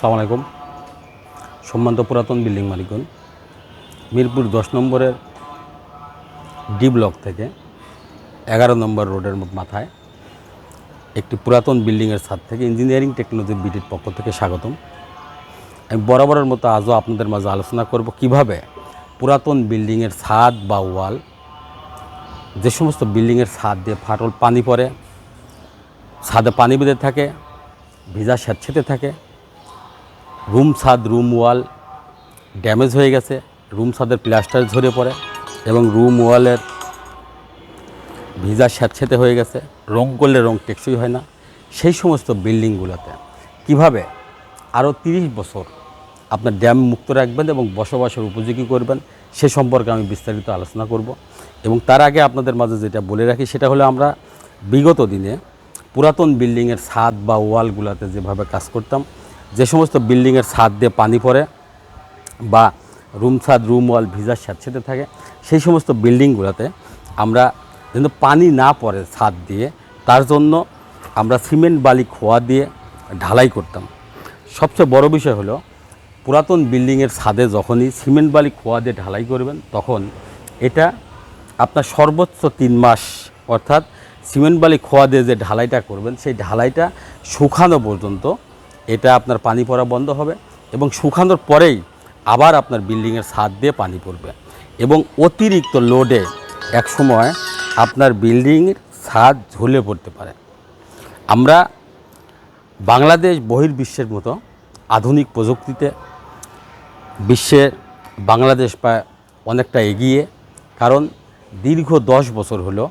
আসসালামু আলাইকুম। সম্মান্ত পুরাতন বিল্ডিং মালিকগণ, মিরপুর দশ নম্বরের ডি ব্লক থেকে এগারো নম্বর রোডের মাথায় একটি পুরাতন বিল্ডিংয়ের ছাদ থেকে ইঞ্জিনিয়ারিং টেকনোলজি বিডির পক্ষ থেকে স্বাগতম। আমি বরাবরের মতো আজও আপনাদের মাঝে আলোচনা করব কীভাবে পুরাতন বিল্ডিংয়ের ছাদ বা ওয়াল, যে সমস্ত বিল্ডিংয়ের ছাদ দিয়ে ফাটল পানি পড়ে, ছাদে পানি বেঁধে থাকে, ভিজা স্যাঁতসেঁতে থাকে রুম ছাদ রুম ওয়াল ড্যামেজ হয়ে গেছে। রুম ছাদের প্লাস্টার ঝরে পড়ে এবং রুম ওয়ালের ভিজা স্যাঁতসেঁতে হয়ে গেছে। রং করলে রং টেকসই হয় না। সেই সমস্ত বিল্ডিংগুলোতে কীভাবে আরও তিরিশ বছর আপনার ড্যাম মুক্ত রাখবেন এবং বসবাসের উপযোগী করবেন, সে সম্পর্কে আমি বিস্তারিত আলোচনা করব। এবং তার আগে আপনাদের মাঝে যেটা বলে রাখি, সেটা হলো আমরা বিগত দিনে পুরাতন বিল্ডিংয়ের ছাদ বা ওয়ালগুলোতে যেভাবে কাজ করতাম যে সমস্ত বিল্ডিংয়ের ছাদ দিয়ে পানি পড়ে বা রুম ছাদ, রুম ওয়াল ভিজার স্যাঁতসেঁতে থাকে, সেই সমস্ত বিল্ডিংগুলোতে আমরা কিন্তু পানি না পড়ে ছাদ দিয়ে, তার জন্য আমরা সিমেন্ট, বালি, খোয়া দিয়ে ঢালাই করতাম। সবচেয়ে বড় বিষয় হলো, পুরাতন বিল্ডিংয়ের ছাদে যখনই সিমেন্ট, বালি, খোয়া দিয়ে ঢালাই করবেন, তখন এটা আপনার সর্বোচ্চ তিন মাস, অর্থাৎ সিমেন্ট, বালি, খোয়া দিয়ে যে ঢালাইটা করবেন, সেই ঢালাইটা শুকানো পর্যন্ত এটা আপনার পানি পড়া বন্ধ হবে এবং শুকানোর পরেই আবার আপনার বিল্ডিংয়ের ছাদ দিয়ে পানি পড়বে এবং অতিরিক্ত লোডে এক সময় আপনার বিল্ডিংয়ের ছাদ ঝুলে পড়তে পারে। আমরা বাংলাদেশ বহির্বিশ্বের মতো আধুনিক প্রযুক্তিতে বিশ্বের বাংলাদেশ প্রায় অনেকটা এগিয়ে, কারণ দীর্ঘ দশ বছর হলো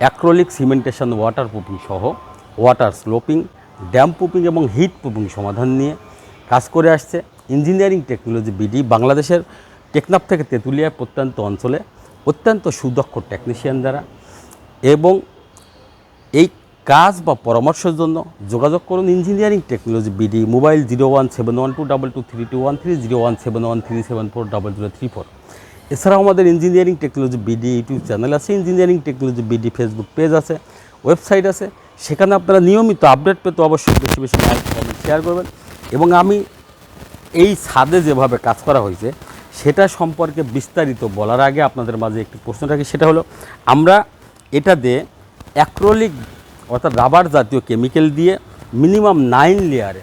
অ্যাক্রোলিক সিমেন্টেশন ওয়াটার প্রুফিং সহ ওয়াটার স্লোপিং ড্যাম পুপিং এবং হিট পুপিং সমাধান নিয়ে কাজ করে আসছে। ইঞ্জিনিয়ারিং টেকনোলজি বিডি বাংলাদেশের টেকনাফ থেকে তেঁতুলিয়া প্রত্যন্ত অঞ্চলে অত্যন্ত সুদক্ষ টেকনিশিয়ান দ্বারা এবং এই কাজ বা পরামর্শের জন্য যোগাযোগ করুন engineering technology BD mobile zero one seven one two double two three two one three zero one seven one three seven four double zero three four. এছাড়াও আমাদের engineering technology BD YouTube channel আছে, engineering technology BD Facebook page আছে। Website আছে, সেখানে আপনারা নিয়মিত update পেতে অবশ্যই বেশি বেশি লাইক, কমেন্ট, শেয়ার করবেন। এবং আমি এই ছাদে যেভাবে কাজ করা হয়েছে, সেটা সম্পর্কে বিস্তারিত বলার আগে আপনাদের মাঝে একটি প্রশ্ন রাখি, সেটা হলো, আমরা এটা দিয়ে অ্যাক্রোলিক অর্থাৎ রাবার জাতীয় কেমিক্যাল দিয়ে মিনিমাম নাইন লেয়ারে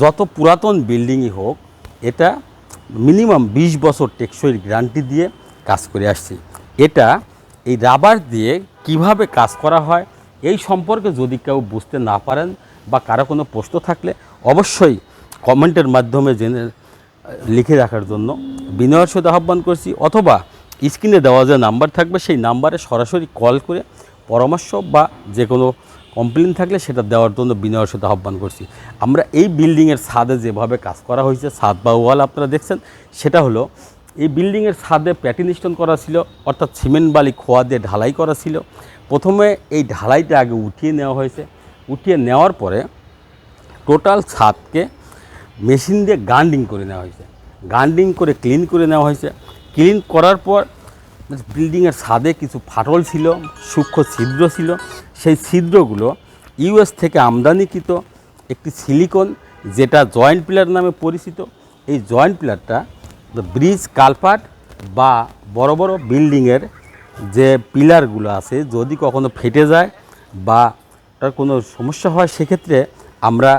যত পুরাতন বিল্ডিংই হোক, এটা মিনিমাম বিশ বছর টেকসই গ্যারান্টি দিয়ে কাজ করে আসছি। এটা এই রাবার দিয়ে কীভাবে কাজ করা হয়, এই সম্পর্কে যদি কেউ বুঝতে না পারেন বা কারও কোনো প্রশ্ন থাকলে অবশ্যই কমেন্টের মাধ্যমে জেনে, লিখে রাখার জন্য বিনয়ের সাথে আহ্বান করছি অথবা স্ক্রিনে দেওয়া যে নাম্বার থাকবে, সেই নাম্বারে সরাসরি কল করে পরামর্শ বা যে কোনো কমপ্লেন থাকলে সেটা দেওয়ার জন্য বিনয়ের সাথে আহ্বান করছি। আমরা এই বিল্ডিংয়ের ছাদে যেভাবে কাজ করা হয়েছে, ছাদ বা ওয়াল আপনারা দেখছেন, সেটা হলো এই বিল্ডিংয়ের ছাদে প্যাটিন স্টোন করা ছিল, অর্থাৎ সিমেন্ট বালি খোয়া দিয়ে ঢালাই করা ছিল। প্রথমে এই ঢালাইটা আগে উঠিয়ে নেওয়া হয়েছে। উঠিয়ে নেওয়ার পরে টোটাল ছাদকে মেশিন দিয়ে গান্ডিং করে নেওয়া হয়েছে। গান্ডিং করে, ক্লিন করে নেওয়া হয়েছে। ক্লিন করার পর বিল্ডিংয়ের ছাদে কিছু ফাটল ছিল, সূক্ষ্ম ছিদ্র ছিল। সেই ছিদ্রগুলো ইউএস থেকে আমদানিকৃত একটি সিলিকন, যেটা জয়েন্ট পিলার নামে পরিচিত। এই জয়েন্ট পিলারটা ব্রিজ কালপাট বা বড় বড় বিল্ডিংয়ের যে পিলারগুলো আছে, যদি কখনো ফেটে যায় বা তার কোনো সমস্যা হয়, সেক্ষেত্রে আমরা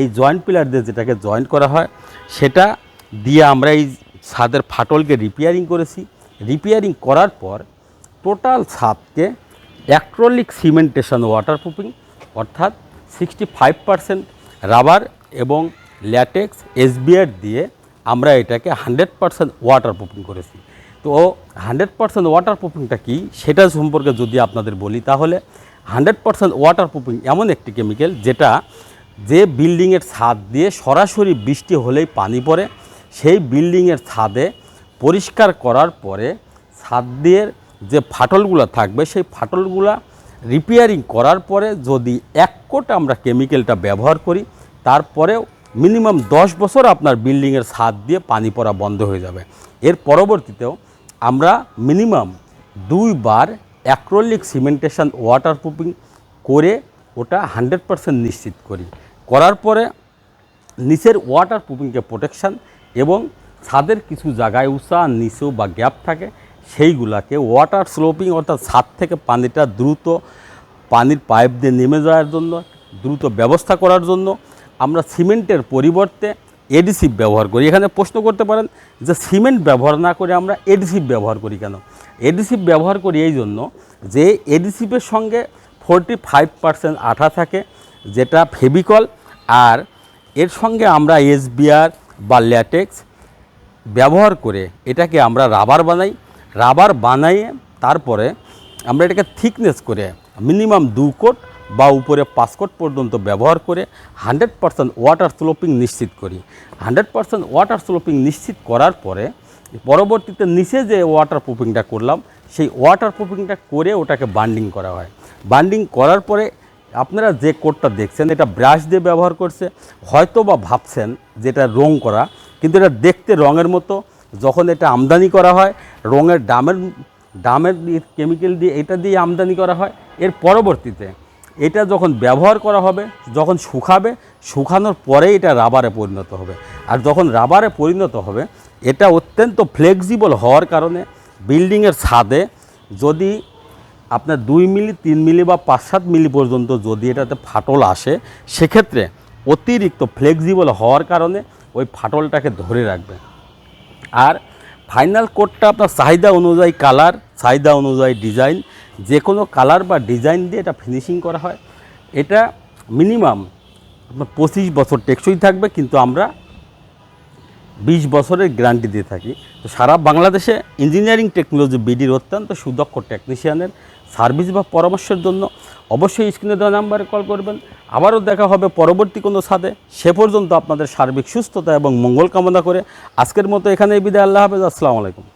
এই জয়েন্ট পিলার দিয়ে যেটাকে জয়েন্ট করা হয়, সেটা দিয়ে আমরা এই ছাদের ফাটলকে রিপেয়ারিং করেছি। রিপেয়ারিং করার পর টোটাল ছাদকে অ্যাক্রোলিক সিমেন্টেশন ওয়াটার প্রুফিং অর্থাৎ সিক্সটি ফাইভ পারসেন্ট রাবার এবং ল্যাটেক্স এসবিআর দিয়ে আমরা এটাকে হান্ড্রেড পারসেন্ট ওয়াটার প্রুফিং করেছি। তো হান্ড্রেড পারসেন্ট ওয়াটার প্রুফিংটা কী? সেটা সম্পর্কে যদি আপনাদের বলি, তাহলে হান্ড্রেড পারসেন্ট ওয়াটার প্রুফিং এমন একটি কেমিক্যাল যেটা যে বিল্ডিংয়ের ছাদ দিয়ে সরাসরি বৃষ্টি হলেই পানি পড়ে, সেই বিল্ডিংয়ের ছাদে পরিষ্কার করার পরে ছাদ দিয়ে যে ফাটলগুলো থাকবে, সেই ফাটলগুলো রিপেয়ারিং করার পরে যদি এক কোট আমরা কেমিক্যালটা ব্যবহার করি, তারপরেও মিনিমাম দশ বছর আপনার বিল্ডিংয়ের ছাদ দিয়ে পানি পড়া বন্ধ হয়ে যাবে। এর পরবর্তীতেও আমরা মিনিমাম দুইবার অ্যাক্রোলিক সিমেন্টেশন ওয়াটার প্রুফিং করে ওটা হান্ড্রেড পারসেন্ট নিশ্চিত করি। করার পরে নিচের ওয়াটার প্রুফিংকে প্রোটেকশান এবং ছাদের কিছু জায়গায় উঁচা, নিচু বা গ্যাপ থাকে, সেইগুলাকে ওয়াটার স্লোপিং অর্থাৎ ছাদ থেকে পানিটা দ্রুত পানির পাইপ দিয়ে নেমে যাওয়ার জন্য, দ্রুত ব্যবস্থা করার জন্য আমরা সিমেন্টের পরিবর্তে এডিসিভ ব্যবহার করি। এখানে প্রশ্ন করতে পারেন যে সিমেন্ট ব্যবহার না করে আমরা এডিসিভ ব্যবহার করি কেন? এডিসিভ ব্যবহার করি এই জন্য যে এডিসিভের সঙ্গে ফোরটি ফাইভ পার্সেন্ট আঠা থাকে, যেটা ফেবিকল আর এর সঙ্গে আমরা এসবিআর বা ল্যাটেক্স ব্যবহার করে এটাকে আমরা রাবার বানাই। রাবার বানাইয়ে তারপরে আমরা এটাকে থিকনেস করে মিনিমাম দু কোট বা উপরে পাঁচ কোট পর্যন্ত ব্যবহার করে হান্ড্রেড পার্সেন্ট ওয়াটার স্লোপিং নিশ্চিত করি। হান্ড্রেড পার্সেন্ট ওয়াটার স্লোপিং নিশ্চিত করার পরে পরবর্তীতে নিচে যে ওয়াটার প্রুফিংটা করলাম, সেই ওয়াটার প্রুফিংটা করে ওটাকে বান্ডিং করা হয়। বান্ডিং করার পরে আপনারা যে কোডটা দেখছেন, এটা ব্রাশ দিয়ে ব্যবহার করছে হয়তো বা ভাবছেন যে এটা রং করা, কিন্তু এটা দেখতে রঙের মতো। যখন এটা আমদানি করা হয়, রঙের ডামের ডামের কেমিক্যাল দিয়ে, এটা দিয়ে আমদানি করা হয়। এর পরবর্তীতে এটা যখন ব্যবহার করা হবে, যখন শুকাবে, শুকানোর পরে এটা রাবারে পরিণত হবে। আর যখন রাবারে পরিণত হবে, এটা অত্যন্ত ফ্লেক্সিবল হওয়ার কারণে বিল্ডিংয়ের ছাদে যদি আপনার দুই মিলি, তিন মিলি বা পাঁচ সাত মিলি পর্যন্ত যদি এটাতে ফাটল আসে, সেক্ষেত্রে অতিরিক্ত ফ্লেক্সিবল হওয়ার কারণে ওই ফাটলটাকে ধরে রাখবে। আর ফাইনাল কোডটা আপনার চাহিদা অনুযায়ী কালার চাহিদা অনুযায়ী ডিজাইন যে কোনো কালার বা ডিজাইন দিয়ে এটা ফিনিশিং করা হয়। এটা মিনিমাম আপনার পঁচিশ বছর টেকসই থাকবে, কিন্তু আমরা বিশ বছরের গ্যারান্টি দিয়ে থাকি। তো সারা বাংলাদেশে ইঞ্জিনিয়ারিং টেকনোলজি বিডির অত্যন্ত সুদক্ষ টেকনিশিয়ানের সার্ভিস বা পরামর্শের জন্য অবশ্যই স্ক্রিনে দেওয়া নাম্বারে কল করবেন। আবারও দেখা হবে পরবর্তী কোনো সাথে সে পর্যন্ত আপনাদের সার্বিক সুস্থতা এবং মঙ্গল কামনা করে আজকের মতো এখানেই বিদায়। আল্লাহ হাফেজ। আসসালামু আলাইকুম।